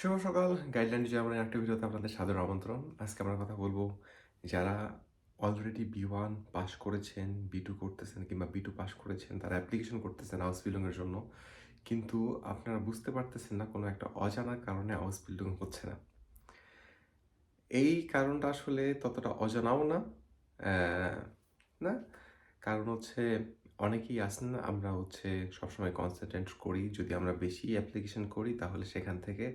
শুভ সকাল। গাইডলাইন জীবনের একটা ভিডিওতে আপনাদের সাদর আমন্ত্রণ। আজকে আমরা কথা বলব যারা অলরেডি বি ওয়ান পাস করেছেন বি টু করতেছেন কিংবা বি টু পাস করেছেন, তারা অ্যাপ্লিকেশন করতেছেন হাউস বিল্ডিংয়ের জন্য, কিন্তু আপনারা বুঝতে পারতেছেন না কোনো একটা অজানা কারণে হাউস বিল্ডিং হচ্ছে না। এই কারণটা আসলে ততটা অজানাও না না? কারণ হচ্ছে অনেকেই আছেন না, আমরা হচ্ছে সবসময় কনসেন্ট্রেট করি। যদি আমরা বেশি অ্যাপ্লিকেশন করি, তাহলে সেখান থেকে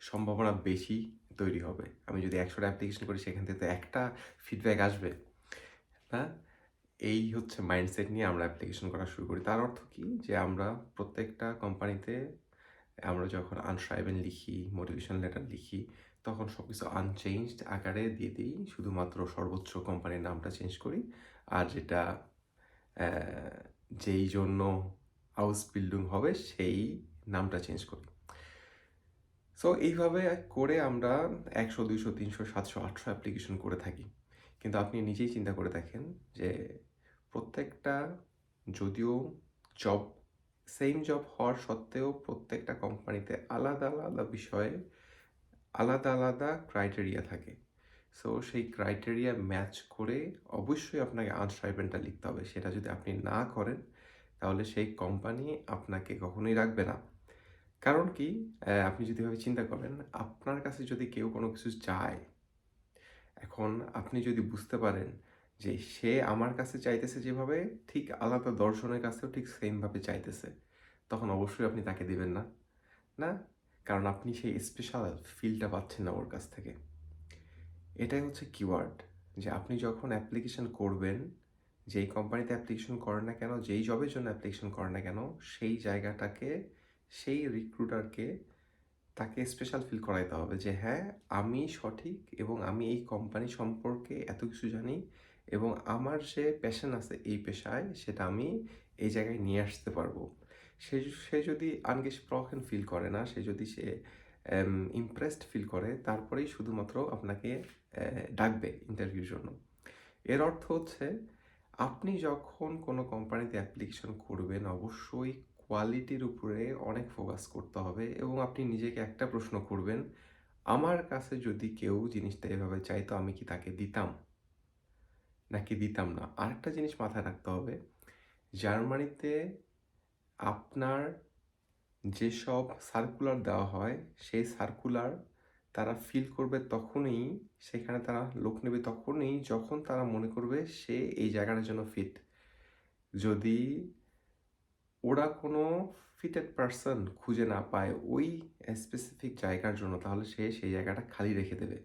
সম্ভাবনা বেশি তৈরি হবে। আমি যদি একশোটা অ্যাপ্লিকেশন করি, সেখান থেকে তো একটা ফিডব্যাক আসবে। না এই হচ্ছে মাইন্ডসেট নিয়ে আমরা অ্যাপ্লিকেশন করা শুরু করি। তার অর্থ কি? যে আমরা প্রত্যেকটা কোম্পানিতে আমরা যখন আনসাইবেন লিখি মোটিভেশন লেটার লিখি, তখন সব কিছু আনচেঞ্জড আকারে দিয়ে দিই। শুধুমাত্র সর্বোচ্চ কোম্পানির নামটা চেঞ্জ করি। আর যেটা যেই জন্য হাউস বিল্ডিং হবে, সেই নামটা চেঞ্জ করি। সো এইভাবে করে আমরা একশো, দুইশো, তিনশো, সাতশো, আটশো অ্যাপ্লিকেশন করে থাকি। কিন্তু আপনি নিজেই চিন্তা করে দেখেন যে প্রত্যেকটা যদিও জব সেম জব হওয়ার সত্ত্বেও প্রত্যেকটা কোম্পানিতে আলাদা আলাদা বিষয়ে আলাদা আলাদা ক্রাইটেরিয়া থাকে। সো সেই ক্রাইটেরিয়া ম্যাচ করে অবশ্যই আপনাকে আনস্ট্রাইবেনটা লিখতে হবে। সেটা যদি আপনি না করেন, তাহলে সেই কোম্পানি আপনাকে কখনোই রাখবে না। কারণ কি? আপনি যদি ভাবে চিন্তা করেন, আপনার কাছে যদি কেউ কোনো কিছু চায়, এখন আপনি যদি বুঝতে পারেন যে সে আমার কাছে চাইতেছে যেভাবে, ঠিক আলাদা দর্শনের কাছেও ঠিক সেমভাবে চাইতেছে, তখন অবশ্যই আপনি তাকে দিবেন না। না? কারণ আপনি সেই স্পেশাল ফিলটা পাচ্ছেন না ওর কাছ থেকে। এটাই হচ্ছে কিওয়ার্ড যে আপনি যখন অ্যাপ্লিকেশন করবেন, যেই কোম্পানিতে অ্যাপ্লিকেশন করেন না কেন, যেই জবের জন্য অ্যাপ্লিকেশন করেন না কেন, সেই জায়গাটাকে, সেই রিক্রুটারকে তাকে স্পেশাল ফিল করাইতে হবে যে হ্যাঁ আমি সঠিক এবং আমি এই কোম্পানি সম্পর্কে এত কিছু জানি এবং আমার যে প্যাশন আছে এই পেশায়, সেটা আমি এই জায়গায় নিয়ে আসতে পারব। সে সে যদি আনগেসপ্রকেন ফিল করে না, সে যদি সে ইমপ্রেসড ফিল করে, তারপরেই শুধুমাত্র আপনাকে ডাকবে ইন্টারভিউর জন্য। এর অর্থ হচ্ছে, আপনি যখন কোনো কোম্পানিতে অ্যাপ্লিকেশন করবেন, অবশ্যই কোয়ালিটির উপরে অনেক ফোকাস করতে হবে এবং আপনি নিজেকে একটা প্রশ্ন করবেন, আমার কাছে যদি কেউ জিনিসটা এভাবে চাইতো, আমি কি তাকে দিতাম? নাকি দিতাম না? আরেকটা জিনিস মাথায় রাখতে হবে, জার্মানিতে আপনার যেসব সার্কুলার দেওয়া হয়, সেই সার্কুলার তারা ফিল করবে তখনই, সেখানে তারা লোক নেবে তখনই যখন তারা মনে করবে সে এই জায়গাটার জন্য ফিট যদি ওরা কোনো ফিটেড পারসন খুঁজে না পায় ওই স্পেসিফিক জায়গার জন্য, তাহলে সে সেই জায়গাটা খালি রেখে দেবে।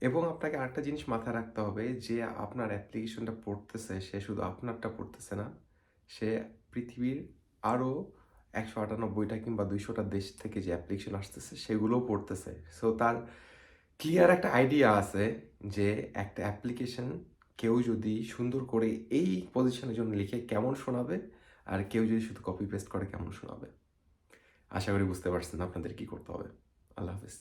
এবং আপনাকে আরেকটা জিনিস মাথায় রাখতে হবে যে আপনার অ্যাপ্লিকেশনটা পড়তেছে, সে শুধু আপনারটা পড়তেছে না, সে পৃথিবীর আরও একশো আটানব্বইটা কিংবা দুইশোটা দেশ থেকে যে অ্যাপ্লিকেশন আসতেছে, সেগুলোও পড়তেছে। সো তার ক্লিয়ার একটা আইডিয়া আছে যে একটা অ্যাপ্লিকেশন কেউ যদি সুন্দর করে এই পজিশনের জন্য লিখে কেমন শোনাবে আর কেউ যদি শুধু কপি পেস্ট করে কেমন শোনাবে। আশা করি বুঝতে পারছেন আপনাদের কি করতে হবে। আল্লাহ হাফিজ।